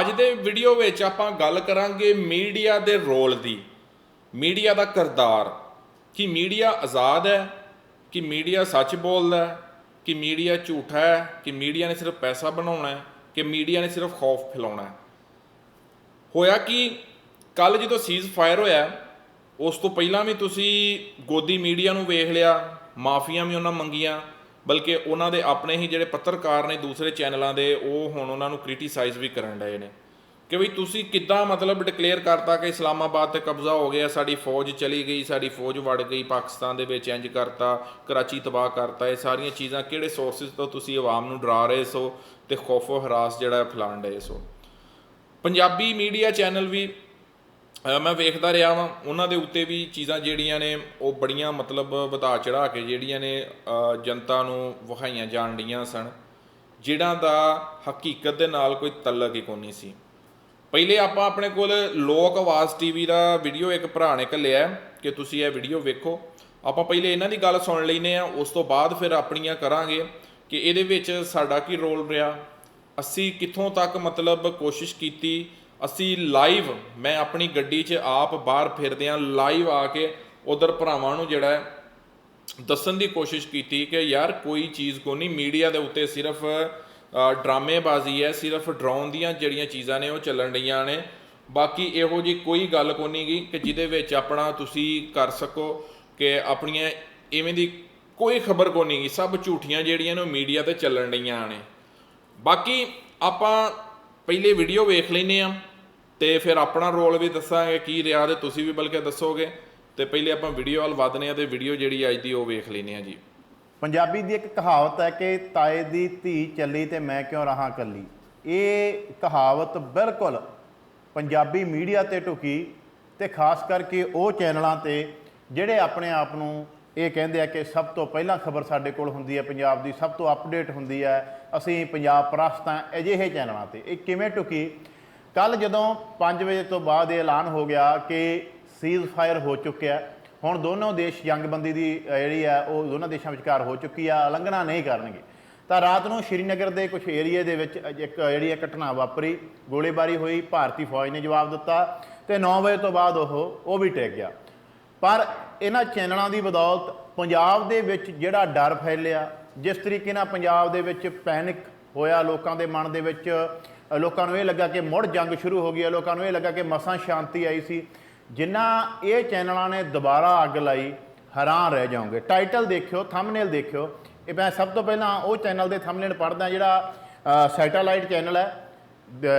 ਅੱਜ ਦੇ ਵੀਡੀਓ ਵਿੱਚ ਆਪਾਂ ਗੱਲ ਕਰਾਂਗੇ ਮੀਡੀਆ ਦੇ ਰੋਲ ਦੀ। ਮੀਡੀਆ ਦਾ ਕਿਰਦਾਰ। ਕਿ ਮੀਡੀਆ ਆਜ਼ਾਦ ਹੈ? ਕਿ ਮੀਡੀਆ ਸੱਚ ਬੋਲਦਾ ਹੈ? ਕਿ ਮੀਡੀਆ ਝੂਠਾ ਹੈ? ਕਿ ਮੀਡੀਆ ਨੇ ਸਿਰਫ ਪੈਸਾ ਬਣਾਉਣਾ ਹੈ? ਕਿ ਮੀਡੀਆ ਨੇ ਸਿਰਫ ਖੌਫ ਫੈਲਾਉਣਾ ਹੈ? ਹੋਇਆ ਕਿ? ਕੱਲ ਜਦੋਂ ਸੀਜ਼ ਫਾਇਰ ਹੋਇਆ, ਉਸ ਤੋਂ ਪਹਿਲਾਂ ਵੀ ਤੁਸੀਂ ਗੋਦੀ ਮੀਡੀਆ ਨੂੰ ਵੇਖ ਲਿਆ, ਮਾਫੀਆਂ ਵੀ ਉਹਨਾਂ ਮੰਗੀਆਂ ਬਲਕਿ ਉਹਨਾਂ ਦੇ ਆਪਣੇ ਹੀ ਜਿਹੜੇ ਪੱਤਰਕਾਰ ਨੇ ਦੂਸਰੇ ਚੈਨਲਾਂ ਦੇ, ਉਹ ਹੁਣ ਉਹਨਾਂ ਨੂੰ ਕ੍ਰਿਟਿਸਾਈਜ਼ ਵੀ ਕਰਨ ਡਏ ਨੇ। ਕਿ ਵੀ ਤੁਸੀਂ ਕਿੱਦਾਂ ਮਤਲਬ ਡਿਕਲੇਅਰ ਕਰਤਾ ਕਿ ਇਸਲਾਮਾਬਾਦ ਤੇ ਕਬਜ਼ਾ ਹੋ ਗਿਆ, ਸਾਡੀ ਫੌਜ ਚਲੀ ਗਈ, ਸਾਡੀ ਫੌਜ ਵੜ ਗਈ, ਪਾਕਿਸਤਾਨ ਦੇ ਵਿੱਚ ਇੰਜ ਕਰਤਾ, ਕਰਾਚੀ ਤਬਾਹ ਕਰਤਾ, ਇਹ ਸਾਰੀਆਂ ਚੀਜ਼ਾਂ ਕਿਹੜੇ ਸੋਰਸਸ ਤੋਂ ਤੁਸੀਂ ਆਵਾਮ ਨੂੰ ਡਰਾ ਰਹੇ ਸੋ ਤੇ ਖੌਫੋ ਹਰਾਸ ਜਿਹੜਾ ਹੈ ਫੈਲਾਣ ਡਏ ਸੋ। ਪੰਜਾਬੀ ਮੀਡੀਆ ਚੈਨਲ ਵੀ ਮੈਂ ਵੇਖਦਾ ਰਿਹਾ ਵਾਂ, ਉਹਨਾਂ ਦੇ ਉੱਤੇ ਵੀ ਚੀਜ਼ਾਂ ਜਿਹੜੀਆਂ ਨੇ, ਉਹ ਬੜੀਆਂ ਮਤਲਬ ਵਧਾ ਚੜਾ ਕੇ ਜਿਹੜੀਆਂ ਨੇ ਜਨਤਾ ਨੂੰ ਵਿਖਾਈਆਂ ਜਾਣ ਡੀਆਂ ਸਨ ਜਿਹੜਾ ਦਾ ਹਕੀਕਤ ਦੇ ਨਾਲ ਕੋਈ ਤਲਕ ਹੀ ਕੋਈ ਨਹੀਂ ਸੀ। ਪਹਿਲੇ ਆਪਾਂ ਆਪਣੇ ਕੋਲ ਲੋਕ ਆਵਾਜ਼ ਟੀਵੀ ਦਾ ਵੀਡੀਓ ਇੱਕ ਭਰਾ ਨੇ ਘੱਲਿਆ, ਕਿ ਤੁਸੀਂ ਇਹ ਵੀਡੀਓ ਵੇਖੋ। ਆਪਾਂ ਪਹਿਲੇ ਇਹਨਾਂ ਦੀ ਗੱਲ ਸੁਣ ਲੈਨੇ ਆ ਉਸ ਤੋਂ ਬਾਅਦ ਫਿਰ ਆਪਣੀਆਂ ਕਰਾਂਗੇ, ਕਿ ਇਹਦੇ ਵਿੱਚ ਸਾਡਾ ਕੀ ਰੋਲ ਰਿਹਾ। ਅਸੀਂ ਕਿੱਥੋਂ ਤੱਕ ਮਤਲਬ ਕੋਸ਼ਿਸ਼ ਕੀਤੀ ਅਸੀਂ ਲਾਈਵ ਮੈਂ ਆਪਣੀ ਗੱਡੀ 'ਚ ਆਪ ਬਾਹਰ ਫਿਰਦਿਆਂ ਲਾਈਵ ਆ ਕੇ ਉਧਰ ਭਰਾਵਾਂ ਨੂੰ ਜਿਹੜਾ ਦੱਸਣ ਦੀ ਕੋਸ਼ਿਸ਼ ਕੀਤੀ ਕਿ ਯਾਰ ਕੋਈ ਚੀਜ਼ ਕੋ ਨਹੀਂ ਮੀਡੀਆ ਦੇ ਉੱਤੇ ਸਿਰਫ ਡਰਾਮੇਬਾਜ਼ੀ ਹੈ, ਸਿਰਫ ਡਰਾਉਣ ਦੀਆਂ ਜਿਹੜੀਆਂ ਚੀਜ਼ਾਂ ਨੇ ਉਹ ਚੱਲਣ ਰਹੀਆਂ ਨੇ। ਬਾਕੀ ਇਹੋ ਜੀ ਕੋਈ ਗੱਲ ਕੋ ਨਹੀਂ ਗੀ ਕਿ ਜਿਹਦੇ ਵਿੱਚ ਆਪਣਾ ਤੁਸੀਂ ਕਰ ਸਕੋ ਕਿ ਆਪਣੀਆਂ ਇਵੇਂ ਦੀ ਕੋਈ ਖਬਰ ਕੋ ਨਹੀਂ ਗੀ, ਸਭ ਝੂਠੀਆਂ ਜਿਹੜੀਆਂ ਨੇ ਉਹ ਮੀਡੀਆ ਤੇ ਚੱਲਣ ਰਹੀਆਂ ਨੇ। ਬਾਕੀ ਆਪਾਂ ਪਹਿਲੇ ਵੀਡੀਓ ਵੇਖ ਲੈਨੇ ਆ ਤੇ ਫਿਰ ਆਪਣਾ ਰੋਲ ਵੀ ਦੱਸਾਂਗੇ ਕੀ ਰਿਹਾ ਤੇ ਤੁਸੀਂ ਵੀ ਬਲਕਿ ਦੱਸੋਗੇ। ਤੇ ਪਹਿਲੇ ਆਪਾਂ ਵੀਡੀਓ ਵੱਲ ਵਧਨੇ ਆ ਤੇ ਵੀਡੀਓ ਜਿਹੜੀ ਅੱਜ ਦੀ ਉਹ ਵੇਖ ਲੈਨੇ ਆ ਜੀ। ਪੰਜਾਬੀ ਦੀ ਇੱਕ ਕਹਾਵਤ ਹੈ ਕਿ ਤਾਏ ਦੀ ਧੀ ਚੱਲੀ ਤੇ ਮੈਂ ਕਿਉਂ ਰਹਾ ਕੱਲੀ ਇਹ ਕਹਾਵਤ ਬਿਲਕੁਲ ਪੰਜਾਬੀ ਮੀਡੀਆ ਤੇ ਢੁਕੀ ਤੇ ਖਾਸ ਕਰਕੇ ਉਹ ਚੈਨਲਾਂ ਤੇ ਜਿਹੜੇ ਆਪਣੇ ਆਪ ਨੂੰ ਇਹ ਕਹਿੰਦੇ ਆ ਕਿ ਸਭ ਤੋਂ ਪਹਿਲਾਂ ਖਬਰ ਸਾਡੇ ਕੋਲ ਹੁੰਦੀ ਹੈ, ਪੰਜਾਬ ਦੀ ਸਭ ਤੋਂ ਅਪਡੇਟ ਹੁੰਦੀ ਹੈ। ਅਸੀਂ ਪੰਜਾਬ ਪ੍ਰਸਤਾਂ ਅਜਿਹੇ ਚੈਨਲਾਂ ਤੇ। ਇਹ ਕਿਵੇਂ ਢੁਕੀ? ਕੱਲ ਜਦੋਂ 5 ਵਜੇ ਤੋਂ ਬਾਅਦ ਇਹ ਐਲਾਨ ਹੋ ਗਿਆ ਕਿ ਸੀਜ਼ ਫਾਇਰ ਹੋ ਚੁੱਕਿਆ ਹੁਣ ਦੋਨੋਂ ਦੇਸ਼ ਜੰਗਬੰਦੀ ਦੀ ਜਿਹੜੀ ਆ ਉਹ ਦੋਨਾਂ ਦੇਸ਼ਾਂ ਵਿਚਕਾਰ ਹੋ ਚੁੱਕੀ ਆ, ਉਲੰਘਣਾ ਨਹੀਂ ਕਰਨਗੇ। ਤਾਂ ਰਾਤ ਨੂੰ ਸ਼੍ਰੀਨਗਰ ਦੇ ਕੁਝ ਏਰੀਏ ਦੇ ਵਿੱਚ ਇੱਕ ਜਿਹੜੀ ਹੈ, ਘਟਨਾ ਵਾਪਰੀ, ਗੋਲੀਬਾਰੀ ਹੋਈ, ਭਾਰਤੀ ਫੌਜ ਨੇ ਜਵਾਬ ਦਿੱਤਾ ਤੇ 9 ਵਜੇ ਤੋਂ ਬਾਅਦ ਉਹ ਉਹ ਵੀ ਟਿਕ ਗਿਆ। ਪਰ ਇਹਨਾਂ ਚੈਨਲਾਂ ਦੀ ਬਦੌਲਤ ਪੰਜਾਬ ਦੇ ਵਿੱਚ ਜਿਹੜਾ ਡਰ ਫੈਲਿਆ, ਜਿਸ ਤਰੀਕੇ ਨਾਲ ਪੰਜਾਬ ਦੇ ਵਿੱਚ ਪੈਨਿਕ ਹੋਇਆ ਲੋਕਾਂ ਦੇ ਮਨ ਦੇ ਵਿੱਚ ਲੋਕਾਂ ਨੂੰ ਇਹ ਲੱਗਾ ਕਿ ਮੁੜ ਜੰਗ ਸ਼ੁਰੂ ਹੋ ਗਈ ਹੈ। ਲੋਕਾਂ ਨੂੰ ਇਹ ਲੱਗਾ ਕਿ ਮਸਾਂ ਸ਼ਾਂਤੀ ਆਈ ਸੀ। ਜਿਨ੍ਹਾਂ ਇਹ ਚੈਨਲਾਂ ਨੇ ਦੁਬਾਰਾ ਅੱਗ ਲਾਈ, ਹੈਰਾਨ ਰਹਿ ਜਾਓਗੇ। ਟਾਈਟਲ ਦੇਖਿਓ ਥੰਬਨੇਲ ਦੇਖਿਓ। ਇਹ ਮੈਂ ਸਭ ਤੋਂ ਪਹਿਲਾਂ ਉਹ ਚੈਨਲ ਦੇ ਥੰਬਨੇਲ ਪੜ੍ਹਦਾ, ਜਿਹੜਾ ਸੈਟੇਲਾਈਟ ਚੈਨਲ ਹੈ।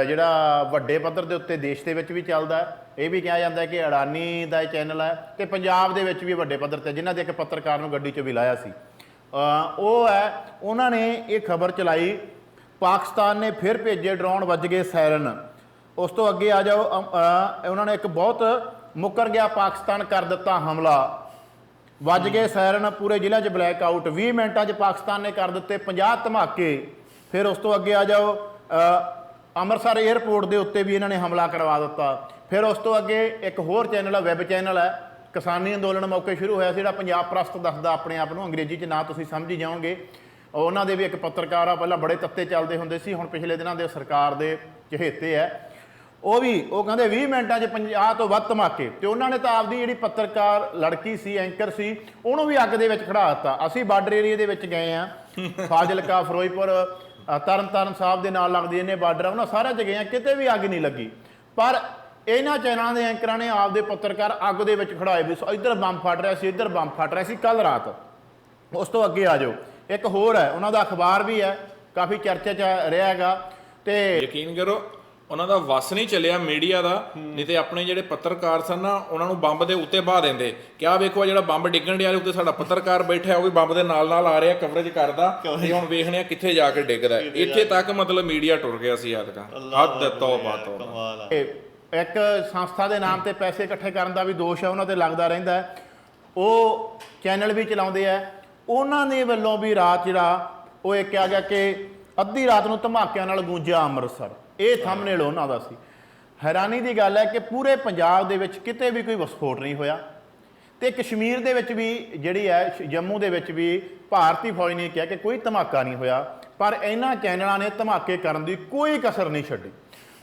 ਜਿਹੜਾ ਵੱਡੇ ਪੱਧਰ ਦੇ ਉੱਤੇ ਦੇਸ਼ ਦੇ ਵਿੱਚ ਵੀ ਚੱਲਦਾ ਹੈ। ਇਹ ਵੀ ਕਿਹਾ ਜਾਂਦਾ ਕਿ ਅਡਾਨੀ ਦਾ ਇਹ ਚੈਨਲ ਹੈ ਤੇ ਪੰਜਾਬ ਦੇ ਵਿੱਚ ਵੀ ਵੱਡੇ ਪੱਧਰ ਤੇ, ਜਿਨ੍ਹਾਂ ਦੇ ਇੱਕ ਪੱਤਰਕਾਰ ਨੂੰ ਗੱਡੀ 'ਚ ਵੀ ਲਾਇਆ ਸੀ। ਉਹ ਹੈ, ਉਹਨਾਂ ਨੇ ਇਹ ਖਬਰ ਚਲਾਈ ਪਾਕਿਸਤਾਨ ਨੇ ਫਿਰ ਭੇਜੇ ਡਰੋਨ ਵੱਜ ਗਏ ਸਾਇਰਨ। ਉਸ ਤੋਂ ਅੱਗੇ ਆ ਜਾਓ ਅ, ਉਹਨਾਂ ਨੇ ਇੱਕ ਬਹੁਤ ਮੁੱਕਰ ਗਿਆ ਪਾਕਿਸਤਾਨ ਕਰ ਦਿੱਤਾ ਹਮਲਾ। ਵੱਜ ਗਏ ਸਾਇਰਨ ਪੂਰੇ ਜ਼ਿਲ੍ਹੇ 'ਚ ਬਲੈਕ ਆਊਟ 20 ਮਿੰਟਾਂ 'ਚ ਪਾਕਿਸਤਾਨ ਨੇ ਕਰ ਦਿੱਤੇ 50 ਧਮਾਕੇ। ਫਿਰ ਉਸ ਤੋਂ ਅੱਗੇ ਆ ਜਾਓ ਅੰਮ੍ਰਿਤਸਰ 에ਅਰਪੋਰਟ ਦੇ ਉੱਤੇ ਵੀ ਇਹਨਾਂ ਨੇ ਹਮਲਾ ਕਰਵਾ ਦਿੱਤਾ। ਫਿਰ ਉਸ ਤੋਂ ਅੱਗੇ ਇੱਕ ਹੋਰ ਚੈਨਲ ਆ ਵੈਬ ਚੈਨਲ ਹੈ ਕਿਸਾਨੀ ਅੰਦੋਲਨ ਮੌਕੇ ਸ਼ੁਰੂ ਹੋਇਆ ਸੀ ਜਿਹੜਾ ਪੰਜਾਬ ਪ੍ਰਸਤ ਦੱਸਦਾ ਆਪਣੇ ਆਪ ਨੂੰ। ਅੰਗਰੇਜ਼ੀ 'ਚ ਨਾ ਤੁਸੀਂ ਸਮਝੀ ਜਾਓਗੇ। ਉਹਨਾਂ ਦੇ ਵੀ ਇੱਕ ਪੱਤਰਕਾਰ ਆ ਪਹਿਲਾਂ ਬੜੇ ਤੱਤੇ ਚੱਲਦੇ ਹੁੰਦੇ ਸੀ ਹੁਣ ਪਿਛਲੇ ਦਿਨਾਂ ਦੇ ਸਰਕਾਰ ਦੇ ਚਹੇਤੇ ਹੈ ਉਹ ਵੀ ਉਹ ਕਹਿੰਦੇ 20 ਮਿੰਟਾਂ 'ਚ 50 ਤੋਂ ਵੱਧ ਧਮਾਕੇ। ਤੇ ਉਹਨਾਂ ਨੇ ਤਾਂ ਆਪਦੀ ਜਿਹੜੀ ਪੱਤਰਕਾਰ ਲੜਕੀ ਸੀ ਐਂਕਰ ਸੀ ਉਹਨੂੰ ਵੀ ਅੱਗ ਦੇ ਵਿੱਚ ਖੜਾ ਦਿੱਤਾ। ਅਸੀਂ ਬਾਰਡਰ ਏਰੀਆ ਦੇ ਵਿੱਚ ਗਏ ਆ ਫਾਜ਼ਿਲਕਾ ਫਿਰੋਜ਼ਪੁਰ ਅ, ਤਰਨਤਾਰਨ ਸਾਹਿਬ ਦੇ ਨਾਲ ਲੱਗਦੀ ਇਹਨੇ ਬਾਰਡਰ ਉਹਨਾਂ ਸਾਰਿਆਂ 'ਚ ਗਏ ਆ ਕਿਤੇ ਵੀ ਅੱਗ ਨਹੀਂ ਲੱਗੀ। ਪਰ ਇਹਨਾਂ ਚੈਨਲਾਂ ਦੇ ਐਂਕਰਾਂ ਨੇ ਆਪਦੇ ਪੱਤਰਕਾਰ ਅੱਗ ਦੇ ਵਿੱਚ ਖੜਾਏ ਵੀ ਸੋ ਇੱਧਰ ਬੰਬ ਫਟ ਰਿਹਾ ਸੀ ਇੱਧਰ ਬੰਬ ਫਟ ਰਿਹਾ ਸੀ ਕੱਲ ਰਾਤ। ਉਸ ਤੋਂ ਅੱਗੇ ਆ ਜਾਓ। ਇੱਕ ਹੋਰ ਹੈ ਉਹਨਾਂ ਦਾ ਅਖਬਾਰ ਵੀ ਹੈ ਕਾਫੀ ਚਰਚਾ 'ਚ ਰਿਹਾ ਹੈਗਾ ਤੇ ਯਕੀਨ ਕਰੋ ਉਹਨਾਂ ਦਾ ਵਸ ਨਹੀਂ ਚੱਲਿਆ ਮੀਡੀਆ ਦਾ ਨਹੀਂ ਤੇ ਆਪਣੇ ਜਿਹੜੇ ਪੱਤਰਕਾਰ ਸਨ ਨਾ ਉਹਨਾਂ ਨੂੰ ਬੰਬ ਦੇ ਉੱਤੇ ਬਾਹ ਦਿੰਦੇ। ਕਿ ਆਹ ਵੇਖੋ ਆਹ ਜਿਹੜਾ ਬੰਬ ਡਿੱਗਣ ਡਿਆ ਉੱਤੇ ਸਾਡਾ ਪੱਤਰਕਾਰ ਬੈਠਾ ਉਹ ਵੀ ਬੰਬ ਦੇ ਨਾਲ ਨਾਲ ਆ ਰਿਹਾ ਕਵਰੇਜ ਕਰਦਾ ਤੇ ਹੁਣ ਵੇਖਣੇ ਆ ਕਿੱਥੇ ਜਾ ਕੇ ਡਿੱਗਦਾ। ਇੱਥੇ ਤੱਕ ਮਤਲਬ ਮੀਡੀਆ ਟੁਰ ਗਿਆ ਸੀ ਆਦਕਾ ਹੱਦ ਤੋਬਾ ਤੋਬਾ। ਆ ਇੱਕ ਸੰਸਥਾ ਦੇ ਨਾਮ ਤੇ ਪੈਸੇ ਇਕੱਠੇ ਕਰਨ ਦਾ ਵੀ ਦੋਸ਼ ਹੈ ਉਹਨਾਂ ਤੇ ਲੱਗਦਾ ਰਹਿੰਦਾ ਉਹ ਚੈਨਲ ਵੀ ਚਲਾਉਂਦੇ ਆ ਉਹਨਾਂ ਦੇ ਵੱਲੋਂ ਵੀ ਰਾਤ ਜਿਹੜਾ ਉਹ ਇਹ ਕਿਹਾ ਗਿਆ ਕਿ ਅੱਧੀ ਰਾਤ ਨੂੰ ਧਮਾਕਿਆਂ ਨਾਲ ਗੂੰਜਿਆ ਅੰਮ੍ਰਿਤਸਰ। ਇਹ ਥੰਬਨੇਲ ਉਹਨਾਂ ਦਾ ਸੀ। ਹੈਰਾਨੀ ਦੀ ਗੱਲ ਹੈ ਕਿ ਪੂਰੇ ਪੰਜਾਬ ਦੇ ਵਿੱਚ ਕਿਤੇ ਵੀ ਕੋਈ ਵਿਸਫੋਟ ਨਹੀਂ ਹੋਇਆ। ਤੇ ਕਸ਼ਮੀਰ ਦੇ ਵਿੱਚ ਵੀ ਜਿਹੜੀ ਹੈ ਜੰਮੂ ਦੇ ਵਿੱਚ ਵੀ ਭਾਰਤੀ ਫੌਜ ਨੇ ਕਿਹਾ ਕਿ ਕੋਈ ਧਮਾਕਾ ਨਹੀਂ ਹੋਇਆ। ਪਰ ਇਹਨਾਂ ਚੈਨਲਾਂ ਨੇ ਧਮਾਕੇ ਕਰਨ ਦੀ ਕੋਈ ਕਸਰ ਨਹੀਂ ਛੱਡੀ।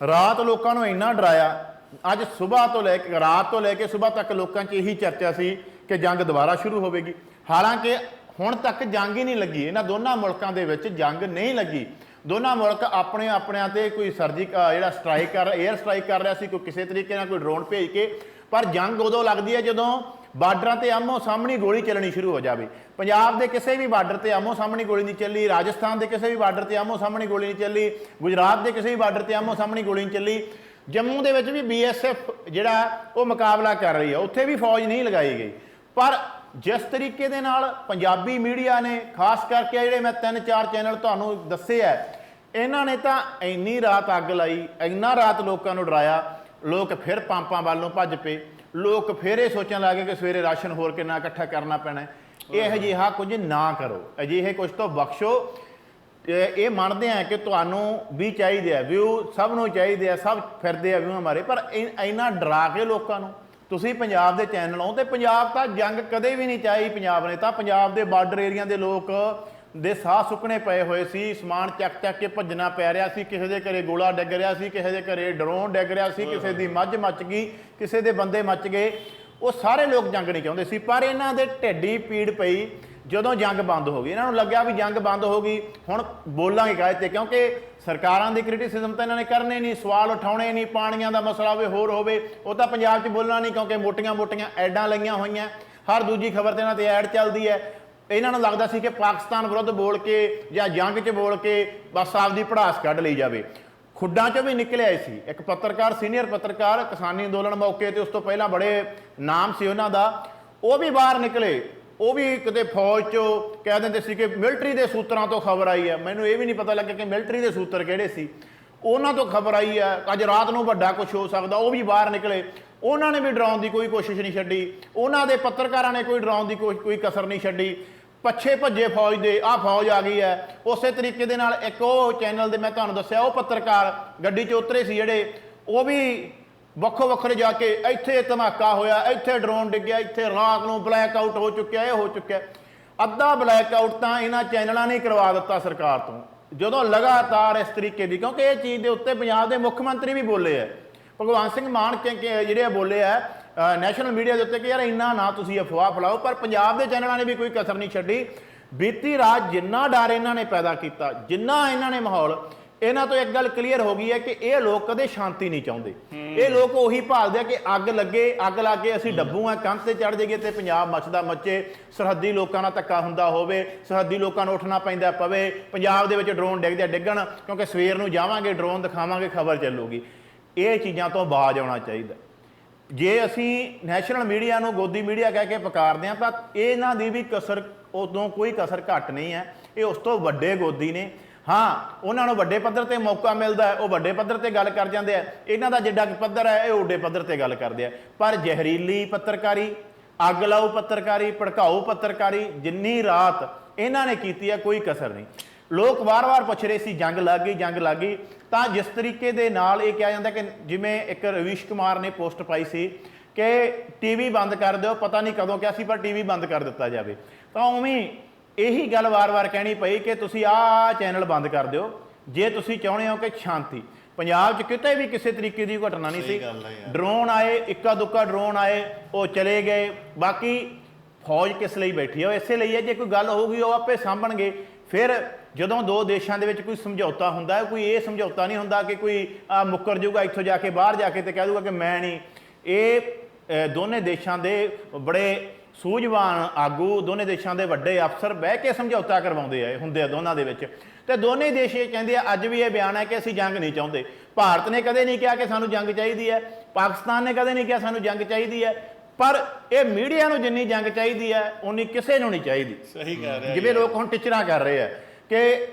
ਰਾਤ ਲੋਕਾਂ ਨੂੰ ਇੰਨਾ ਡਰਾਇਆ। ਅੱਜ ਸਵੇਰ ਤੋਂ ਲੈ ਕੇ, ਰਾਤ ਤੋਂ ਲੈ ਕੇ ਸਵੇਰ ਤੱਕ ਲੋਕਾਂ 'ਚ ਇਹੀ ਚਰਚਾ ਸੀ ਕਿ ਜੰਗ ਦੁਬਾਰਾ ਸ਼ੁਰੂ ਹੋਵੇਗੀ। ਹਾਲਾਂਕਿ ਹੁਣ ਤੱਕ ਜੰਗ ਹੀ ਨਹੀਂ ਲੱਗੀ। ਇਹਨਾਂ ਦੋਨਾਂ ਮੁਲਕਾਂ ਦੇ ਵਿੱਚ ਜੰਗ ਨਹੀਂ ਲੱਗੀ। ਦੋਨਾਂ ਮੁਲਕ ਆਪਣੇ ਆਪਣਿਆਂ ਤੇ ਕੋਈ ਸਰਜੀਕ ਜਿਹੜਾ ਸਟ੍ਰਾਈਕ ਕਰ 에ਅਰ ਸਟ੍ਰਾਈਕ ਕਰ ਰਿਹਾ ਸੀ, ਕੋਈ ਕਿਸੇ ਤਰੀਕੇ ਨਾਲ ਕੋਈ ਡਰੋਨ ਭੇਜ ਕੇ। ਪਰ ਜੰਗ ਉਦੋਂ ਲੱਗਦੀ ਹੈ ਜਦੋਂ ਬਾਰਡਰਾਂ ਤੇ ਆਮੋ ਸਾਹਮਣੀ ਗੋਲੀ ਚੱਲਣੀ ਸ਼ੁਰੂ ਹੋ ਜਾਵੇ। ਪੰਜਾਬ ਦੇ ਕਿਸੇ ਵੀ ਬਾਰਡਰ ਤੇ ਆਮੋ ਸਾਹਮਣੀ ਗੋਲੀ ਨਹੀਂ ਚੱਲੀ, ਰਾਜਸਥਾਨ ਦੇ ਕਿਸੇ ਵੀ ਬਾਰਡਰ ਤੇ ਆਮੋ ਸਾਹਮਣੀ ਗੋਲੀ ਨਹੀਂ ਚੱਲੀ, ਗੁਜਰਾਤ ਦੇ ਕਿਸੇ ਵੀ ਬਾਰਡਰ ਤੇ ਆਮੋ ਸਾਹਮਣੀ ਗੋਲੀ ਨਹੀਂ ਚੱਲੀ। ਜੰਮੂ ਦੇ ਵਿੱਚ ਵੀ ਬੀਐਸਐਫ ਜਿਹੜਾ ਉਹ ਮੁਕਾਬਲਾ ਕਰ ਰਹੀ ਹੈ। ਉੱਥੇ ਵੀ ਫੌਜ ਨਹੀਂ ਲਗਾਈ ਗਈ। ਪਰ ਜਿਸ ਤਰੀਕੇ ਦੇ ਨਾਲ ਪੰਜਾਬੀ ਮੀਡੀਆ ਨੇ ਖਾਸ ਕਰਕੇ ਜਿਹੜੇ ਮੈਂ ਤਿੰਨ ਚਾਰ ਚੈਨਲ ਤੁਹਾਨੂੰ ਦੱਸੇ ਆ ਇਹਨਾਂ ਨੇ ਤਾਂ ਇੰਨੀ ਰਾਤ ਅੱਗ ਲਾਈ ਇੰਨਾ ਰਾਤ ਲੋਕਾਂ ਨੂੰ ਡਰਾਇਆ ਲੋਕ ਫਿਰ ਪੰਪਾਂ ਵੱਲ ਭੱਜ ਪਏ ਲੋਕ ਫਿਰ ਇਹ ਸੋਚਣ ਲੱਗੇ ਕਿ ਸਵੇਰੇ ਰਾਸ਼ਨ ਹੋਰ ਕਿੰਨਾ ਇਕੱਠਾ ਕਰਨਾ ਪੈਣਾ। ਇਹ ਅਜਿਹਾ ਕੁਝ ਨਾ ਕਰੋ ਅਜਿਹੇ ਕੁਝ ਤੋਂ ਬਖਸ਼ੋ। ਇਹ ਮੰਨਦੇ ਆ ਕਿ ਤੁਹਾਨੂੰ ਵੀ ਚਾਹੀਦੇ ਆ ਵਿਊ ਸਭ ਨੂੰ ਚਾਹੀਦੇ ਆ ਸਭ ਫਿਰਦੇ ਆ ਵਿਊ ਹਮਾਰੇ ਪਰ ਇੰਨਾ ਡਰਾ ਕੇ ਲੋਕਾਂ ਨੂੰ। ਤੁਸੀਂ ਪੰਜਾਬ ਦੇ ਚੈਨਲ ਹੋ ਤੇ ਪੰਜਾਬ ਤਾਂ ਜੰਗ ਕਦੇ ਵੀ ਨਹੀਂ ਚਾਹੀ ਪੰਜਾਬ ਨੇ। ਤਾਂ ਪੰਜਾਬ ਦੇ ਬਾਰਡਰ ਏਰੀਆ ਦੇ ਲੋਕ ਦੇ ਸਾਹ ਸੁੱਕਣੇ ਪਏ ਹੋਏ ਸੀ, ਸਮਾਨ ਚੱਕ ਚੱਕ ਕੇ ਭੱਜਣਾ ਪੈ ਰਿਹਾ ਸੀ, ਕਿਸੇ ਦੇ ਘਰੇ ਗੋਲਾ ਡਿੱਗ ਰਿਹਾ ਸੀ, ਕਿਸੇ ਦੇ ਘਰੇ ਡਰੋਨ ਡਿੱਗ ਰਿਹਾ ਸੀ, ਕਿਸੇ ਦੀ ਮੱਝ ਮੱਚ ਗਈ, ਕਿਸੇ ਦੇ ਬੰਦੇ ਮੱਚ ਗਏ। ਉਹ ਸਾਰੇ ਲੋਕ ਜੰਗ ਨਹੀਂ ਚਾਹੁੰਦੇ ਸੀ, ਪਰ ਇਹਨਾਂ ਦੇ ਢਿੱਡੀ ਪੀੜ ਪਈ ਜਦੋਂ ਜੰਗ ਬੰਦ ਹੋ ਗਈ, ਇਹਨਾਂ ਨੂੰ ਲੱਗਿਆ ਵੀ ਜੰਗ ਬੰਦ ਹੋ ਗਈ, ਹੁਣ ਬੋਲਾਂਗੇ ਕਾਹਦੇ ਤੇ? ਕਿਉਂਕਿ ਸਰਕਾਰਾਂ ਦੀ ਕ੍ਰਿਟਿਸਿਜ਼ਮ ਤਾਂ ਇਹਨਾਂ ਨੇ ਕਰਨੇ ਨਹੀਂ, ਸਵਾਲ ਉਠਾਉਣੇ ਨਹੀਂ, ਪਾਣੀਆਂ ਦਾ ਮਸਲਾ ਹੋਵੇ, ਹੋਰ ਹੋਵੇ, ਉਹ ਤਾਂ ਪੰਜਾਬ 'ਚ ਬੋਲਣਾ ਨਹੀਂ ਕਿਉਂਕਿ ਮੋਟੀਆਂ-ਮੋਟੀਆਂ ਐਡਾਂ ਲਈਆਂ ਹੋਈਆਂ। ਹਰ ਦੂਜੀ ਖਬਰ ਤੇ ਇਹਨਾਂ ਤੇ ਐਡ ਚੱਲਦੀ ਹੈ। ਇਹਨਾਂ ਨੂੰ ਲੱਗਦਾ ਸੀ ਕਿ ਪਾਕਿਸਤਾਨ ਵਿਰੁੱਧ ਬੋਲ ਕੇ ਜਾਂ ਜੰਗ 'ਚ ਬੋਲ ਕੇ ਬਸ ਆਪਦੀ ਪੜਾਸ ਕੱਢ ਲਈ ਜਾਵੇ। ਖੁੱਡਾਂ 'ਚੋਂ ਵੀ ਨਿਕਲੇ ਆਏ ਸੀ। ਇੱਕ ਪੱਤਰਕਾਰ ਸੀਨੀਅਰ ਪੱਤਰਕਾਰ ਕਿਸਾਨੀ ਅੰਦੋਲਨ ਮੌਕੇ ਤੇ ਉਸ ਤੋਂ ਪਹਿਲਾਂ ਬੜੇ ਨਾਮ ਸੀ ਉਹਨਾਂ ਦਾ। ਉਹ ਵੀ ਬਾਹਰ ਨਿਕਲੇ। ਉਹ ਵੀ ਕਿਤੇ ਫੌਜ 'ਚੋਂ ਕਹਿ ਦਿੰਦੇ ਸੀ ਕਿ ਮਿਲਟਰੀ ਦੇ ਸੂਤਰਾਂ ਤੋਂ ਖਬਰ ਆਈ ਹੈ। ਮੈਨੂੰ ਇਹ ਵੀ ਨਹੀਂ ਪਤਾ ਲੱਗਿਆ ਕਿ ਮਿਲਟਰੀ ਦੇ ਸੂਤਰ ਕਿਹੜੇ ਸੀ। ਉਹਨਾਂ ਤੋਂ ਖਬਰ ਆਈ ਹੈ। ਅੱਜ ਰਾਤ ਨੂੰ ਵੱਡਾ ਕੁਝ ਹੋ ਸਕਦਾ, ਉਹ ਵੀ ਬਾਹਰ ਨਿਕਲੇ। ਉਹਨਾਂ ਨੇ ਵੀ ਡਰਾਉਣ ਦੀ ਕੋਈ ਕੋਸ਼ਿਸ਼ ਨਹੀਂ ਛੱਡੀ। ਉਹਨਾਂ ਦੇ ਪੱਤਰਕਾਰਾਂ ਨੇ ਕੋਈ ਡਰਾਉਣ ਦੀ ਕੋਈ ਕੋਈ ਕਸਰ ਨਹੀਂ ਛੱਡੀ। ਪੱਛੇ ਭੱਜੇ ਫੌਜ ਦੇ, ਆਹ ਫੌਜ ਆ ਗਈ ਹੈ। ਉਸੇ ਤਰੀਕੇ ਦੇ ਨਾਲ ਇੱਕ ਉਹ ਚੈਨਲ ਦੇ ਮੈਂ ਤੁਹਾਨੂੰ ਦੱਸਿਆ, ਉਹ ਪੱਤਰਕਾਰ ਗੱਡੀ 'ਚ ਉਤਰੇ ਸੀ ਜਿਹੜੇ, ਉਹ ਵੀ ਵੱਖੋ ਵੱਖਰੇ ਜਾ ਕੇ ਇੱਥੇ ਧਮਾਕਾ ਹੋਇਆ, ਇੱਥੇ ਡਰੋਨ ਡਿੱਗਿਆ, ਇੱਥੇ ਰਾਤ ਨੂੰ ਬਲੈਕ ਆਊਟ ਹੋ ਚੁੱਕਿਆ, ਇਹ ਹੋ ਚੁੱਕਿਆ। ਅੱਧਾ ਬਲੈਕ ਆਊਟ ਤਾਂ ਇਹਨਾਂ ਚੈਨਲਾਂ ਨੇ ਹੀ ਕਰਵਾ ਦਿੱਤਾ ਸਰਕਾਰ ਤੋਂ। ਜਦੋਂ ਲਗਾਤਾਰ ਇਸ ਤਰੀਕੇ ਦੀ, ਕਿਉਂਕਿ ਇਹ ਚੀਜ਼ ਦੇ ਉੱਤੇ ਪੰਜਾਬ ਦੇ ਮੁੱਖ ਮੰਤਰੀ ਵੀ ਬੋਲੇ ਆ। ਭਗਵੰਤ ਸਿੰਘ ਮਾਨ ਕਿ ਜਿਹੜੇ ਆ ਬੋਲੇ ਆ ਨੈਸ਼ਨਲ ਮੀਡੀਆ ਦੇ ਉੱਤੇ ਕਿ ਯਾਰ ਇੰਨਾ ਨਾ ਤੁਸੀਂ ਅਫਵਾਹ ਫੈਲਾਓ, ਪਰ ਪੰਜਾਬ ਦੇ ਚੈਨਲਾਂ ਨੇ ਵੀ ਕੋਈ ਕਸਰ ਨਹੀਂ ਛੱਡੀ। ਬੀਤੀ ਰਾਤ ਜਿੰਨਾ ਡਰ ਇਹਨਾਂ ਨੇ ਪੈਦਾ ਕੀਤਾ, ਜਿੰਨਾ ਇਹਨਾਂ ਨੇ ਮਾਹੌਲ ਇਹਨਾਂ ਤੋਂ ਇੱਕ ਗੱਲ ਕਲੀਅਰ ਹੋ ਗਈ ਹੈ ਕਿ ਇਹ ਲੋਕ ਕਦੇ ਸ਼ਾਂਤੀ ਨਹੀਂ ਚਾਹੁੰਦੇ। ਇਹ ਲੋਕ ਉਹੀ ਭਾਲਦੇ ਆ ਕਿ ਅੱਗ ਲੱਗੇ ਅੱਗ ਲੱਗੇ ਅਸੀਂ ਡੱਬੂ ਆ ਕੰਧ ਤੇ ਚੜ ਜਾਈਏ ਤੇ ਪੰਜਾਬ ਮੱਚਦਾ ਮੱਚੇ ਸਰਹੱਦੀ ਲੋਕਾਂ ਨਾਲ ਧੱਕਾ ਹੁੰਦਾ ਹੋਵੇ ਸਰਹੱਦੀ ਲੋਕਾਂ ਨੂੰ ਉੱਠਣਾ ਪੈਂਦਾ ਪਵੇ ਪੰਜਾਬ ਦੇ ਵਿੱਚ ਡਰੋਨ ਡਿੱਗਦੇ ਆ, ਡਿੱਗਣ ਕਿਉਂਕਿ ਸਵੇਰ ਨੂੰ ਜਾਵਾਂਗੇ ਡਰੋਨ ਦਿਖਾਵਾਂਗੇ ਖਬਰ ਚੱਲੂਗੀ। ਇਹ ਚੀਜ਼ਾਂ ਤੋਂ ਬਾਜ ਆਉਣਾ ਚਾਹੀਦਾ। ਜੇ ਅਸੀਂ ਨੈਸ਼ਨਲ ਮੀਡੀਆ ਨੂੰ ਗੋਦੀ ਮੀਡੀਆ ਕਹਿ ਕੇ ਪੁਕਾਰਦੇ ਹਾਂ ਤਾਂ ਇਹਨਾਂ ਦੀ ਵੀ ਕਸਰ ਉਦੋਂ ਕੋਈ ਕਸਰ ਘੱਟ ਨਹੀਂ ਹੈ। ਇਹ ਉਸ ਤੋਂ ਵੱਡੇ ਗੋਦੀ ਨੇ। ਹਾਂ, ਉਹਨਾਂ ਨੂੰ ਵੱਡੇ ਪੱਧਰ ਤੇ ਮੌਕਾ ਮਿਲਦਾ ਹੈ, ਉਹ ਵੱਡੇ ਪੱਧਰ ਤੇ ਗੱਲ ਕਰ ਜਾਂਦੇ ਆ। ਇਹਨਾਂ ਦਾ ਜਿੱਡਾ ਪੱਧਰ ਹੈ, ਇਹ ਓਡੇ ਪੱਧਰ ਤੇ ਗੱਲ ਕਰਦੇ ਆ। ਪਰ ਜ਼ਹਿਰੀਲੀ ਪੱਤਰਕਾਰੀ, ਅੱਗ ਲਾਓ ਪੱਤਰਕਾਰੀ, ਭੜਕਾਊ ਪੱਤਰਕਾਰੀ, ਜਿੰਨੀ ਰਾਤ ਇਹਨਾਂ ਨੇ ਕੀਤੀ ਹੈ ਕੋਈ ਕਸਰ ਨਹੀਂ। ਲੋਕ ਵਾਰ-ਵਾਰ ਪੁੱਛ ਰਹੇ ਸੀ, ਜੰਗ ਲੱਗ ਗਈ, ਜੰਗ ਲੱਗ ਗਈ। ਤਾਂ ਜਿਸ ਤਰੀਕੇ ਦੇ ਨਾਲ ਇਹ ਕਿਹਾ ਜਾਂਦਾ ਕਿ ਜਿਵੇਂ ਇੱਕ ਰਵੀਸ਼ ਕੁਮਾਰ ਨੇ ਪੋਸਟ ਪਾਈ ਸੀ ਕਿ ਟੀਵੀ ਬੰਦ ਕਰ ਦਿਓ, ਪਤਾ ਨਹੀਂ ਕਦੋਂ ਕਿਹਾ ਸੀ, ਪਰ ਟੀਵੀ ਬੰਦ ਕਰ ਦਿੱਤਾ ਜਾਵੇ। ਤਾਂ ਉਵੇਂ ਇਹੀ ਗੱਲ ਵਾਰ-ਵਾਰ ਕਹਿਣੀ ਪਈ ਕਿ ਤੁਸੀਂ ਆਹ ਚੈਨਲ ਬੰਦ ਕਰ ਦਿਓ ਜੇ ਤੁਸੀਂ ਚਾਹੁੰਦੇ ਹੋ ਕਿ ਸ਼ਾਂਤੀ। ਪੰਜਾਬ 'ਚ ਕਿਤੇ ਵੀ ਕਿਸੇ ਤਰੀਕੇ ਦੀ ਘਟਨਾ ਨਹੀਂ ਸੀ। ਡਰੋਨ ਆਏ ਇੱਕਾ ਦੁੱਕਾ ਡਰੋਨ ਆਏ ਉਹ ਚਲੇ ਗਏ। ਬਾਕੀ ਫੌਜ ਕਿਸ ਲਈ ਬੈਠੀ ਹੈ ਉਹ ਇਸੇ ਲਈ ਹੈ ਜੇ ਕੋਈ ਗੱਲ ਹੋਊਗੀ ਉਹ ਆਪੇ ਸਾਂਭਣਗੇ। ਫਿਰ ਜਦੋਂ ਦੋ ਦੇਸ਼ਾਂ ਦੇ ਵਿੱਚ ਕੋਈ ਸਮਝੌਤਾ ਹੁੰਦਾ ਹੈ ਕੋਈ ਇਹ ਸਮਝੌਤਾ ਨਹੀਂ ਹੁੰਦਾ ਕਿ ਕੋਈ ਆ, ਮੁੱਕਰ ਜਾਊਗਾ ਇੱਥੋਂ ਜਾ ਕੇ ਬਾਹਰ ਜਾ ਕੇ ਤੇ ਕਹਿ ਦੂਗਾ ਕਿ ਮੈਂ ਨਹੀਂ। ਇਹ ਦੋਨੇ ਦੇਸ਼ਾਂ ਦੇ ਬੜੇ ਸੂਝਵਾਨ ਆਗੂ ਦੋਨੇ ਦੇਸ਼ਾਂ ਦੇ ਵੱਡੇ ਅਫਸਰ ਬਹਿ ਕੇ ਸਮਝੌਤਾ ਕਰਵਾਉਂਦੇ ਆ ਹੁੰਦੇ ਆ ਦੋਨਾਂ ਦੇ ਵਿੱਚ। ਤੇ ਦੋਨੇ ਦੇਸ਼ ਇਹ ਕਹਿੰਦੇ ਆ ਅੱਜ ਵੀ ਇਹ ਬਿਆਨ ਹੈ ਕਿ ਅਸੀਂ ਜੰਗ ਨਹੀਂ ਚਾਹੁੰਦੇ। ਭਾਰਤ ਨੇ ਕਦੇ ਨਹੀਂ ਕਿਹਾ ਕਿ ਸਾਨੂੰ ਜੰਗ ਚਾਹੀਦੀ ਹੈ ਪਾਕਿਸਤਾਨ ਨੇ ਕਦੇ ਨਹੀਂ ਕਿਹਾ ਸਾਨੂੰ ਜੰਗ ਚਾਹੀਦੀ ਹੈ ਪਰ ਇਹ ਮੀਡੀਆ ਨੂੰ ਜਿੰਨੀ ਜੰਗ ਚਾਹੀਦੀ ਹੈ ਉਨੀ ਕਿਸੇ ਨੂੰ ਨਹੀਂ ਚਾਹੀਦੀ। ਸਹੀ ਕਹਿ ਰਿਹਾ ਜਿਵੇਂ ਲੋਕ ਹੁਣ ਟਿਚਰਾਂ ਕਰ ਰਹੇ ਆ ਕਿ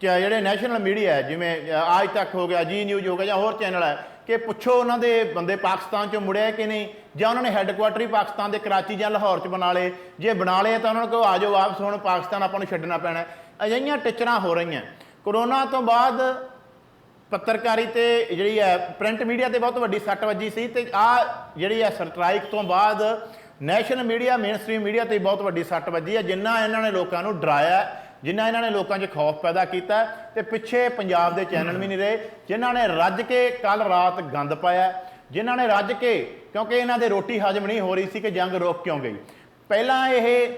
ਜਿਹੜੇ ਨੈਸ਼ਨਲ ਮੀਡੀਆ ਹੈ ਜਿਵੇਂ ਆਜ ਤੱਕ ਹੋ ਗਿਆ ਜੀ ਨਿਊਜ਼ ਹੋ ਗਿਆ ਜਾਂ ਹੋਰ ਚੈਨਲ ਹੈ ਕਿ ਪੁੱਛੋ ਉਹਨਾਂ ਦੇ ਬੰਦੇ ਪਾਕਿਸਤਾਨ ਚੋਂ ਮੁੜਿਆ ਕਿ ਨਹੀਂ, ਜਾਂ ਉਹਨਾਂ ਨੇ ਹੈੱਡਕੁਆਟਰ ਹੀ ਪਾਕਿਸਤਾਨ ਦੇ ਕਰਾਚੀ ਜਾਂ ਲਾਹੌਰ ਚ ਬਣਾ ਲਏ। ਜੇ ਬਣਾ ਲਏ ਤਾਂ ਉਹਨਾਂ ਨੂੰ ਕਹੋ, ਆ ਜਾਓ ਵਾਪਸ, ਹੁਣ ਪਾਕਿਸਤਾਨ ਆਪਾਂ ਨੂੰ ਛੱਡਣਾ ਪੈਣਾ ਅਜਿਹੀਆਂ ਟਿਚਰਾਂ ਹੋ ਰਹੀਆਂ। ਕਰੋਨਾ ਤੋਂ ਬਾਅਦ ਪੱਤਰਕਾਰੀ ਤੇ ਜਿਹੜੀ ਹੈ ਪ੍ਰਿੰਟ ਮੀਡੀਆ ਤੇ ਬਹੁਤ ਵੱਡੀ ਸੱਟ ਵੱਜੀ ਸੀ ਤੇ ਆ ਜਿਹੜੀ ਹੈ ਸਟ੍ਰਾਈਕ ਤੋਂ ਬਾਅਦ ਨੈਸ਼ਨਲ ਮੀਡੀਆ ਮੇਨਸਟ੍ਰੀਮ ਮੀਡੀਆ ਤੇ ਬਹੁਤ ਵੱਡੀ ਸੱਟ ਵੱਜੀ ਹੈ, ਜਿੰਨਾ ਇਹਨਾਂ ਨੇ ਲੋਕਾਂ ਨੂੰ ਡਰਾਇਆ ਜਿਨ੍ਹਾਂ ਇਹਨਾਂ ਨੇ ਲੋਕਾਂ 'ਚ ਖੌਫ ਪੈਦਾ ਕੀਤਾ ਹੈ ਤੇ ਪਿੱਛੇ ਪੰਜਾਬ ਦੇ ਚੈਨਲ ਵੀ ਨਹੀਂ ਰਹੇ, ਜਿਨ੍ਹਾਂ ਨੇ ਰੱਜ ਕੇ ਕੱਲ ਰਾਤ ਗੰਦ ਪਾਇਆ, ਜਿਨ੍ਹਾਂ ਨੇ ਰੱਜ ਕੇ, ਕਿਉਂਕਿ ਇਹਨਾਂ ਦੇ ਰੋਟੀ ਹਜਮ ਨਹੀਂ ਹੋ ਰਹੀ ਸੀ ਕਿ ਜੰਗ ਰੁਕ ਕਿਉਂ ਗਈ। ਪਹਿਲਾਂ ਇਹ